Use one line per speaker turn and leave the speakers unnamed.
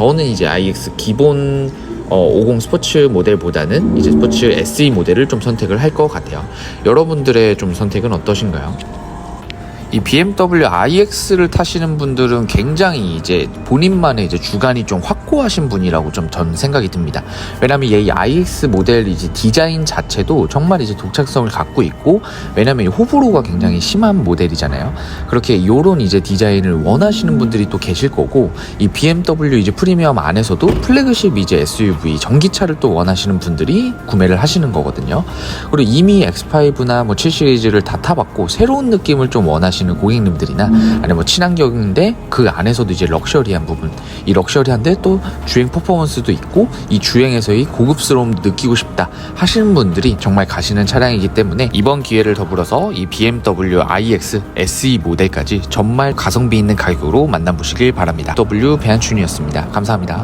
저는 이제 iX 기본 어, 50 스포츠 모델보다는 이제 스포츠 SE 모델을 좀 선택을 할 것 같아요. 여러분들의 좀 선택은 어떠신가요? 이 BMW iX를 타시는 분들은 굉장히 이제 본인만의 이제 주관이 좀 확고하신 분이라고 좀 전 생각이 듭니다. 왜냐면 이 iX 모델 이제 디자인 자체도 정말 이제 독창성을 갖고 있고 왜냐면 이 호불호가 굉장히 심한 모델이잖아요. 그렇게 요런 이제 디자인을 원하시는 분들이 또 계실 거고 이 BMW 이제 프리미엄 안에서도 플래그십 이제 SUV 전기차를 또 원하시는 분들이 구매를 하시는 거거든요. 그리고 이미 X5나 뭐 7 시리즈를 다 타봤고 새로운 느낌을 좀 원하 시는 고객님들이나 아니면 뭐 친환경인데 그 안에서도 이제 럭셔리한 부분 이 럭셔리한데 또 주행 퍼포먼스도 있고 이 주행에서의 고급스러움 느끼고 싶다 하시는 분들이 정말 가시는 차량이기 때문에 이번 기회를 더불어서 이 BMW iX SE 모델까지 정말 가성비 있는 가격으로 만나보시길 바랍니다. W 배한춘이었습니다. 감사합니다.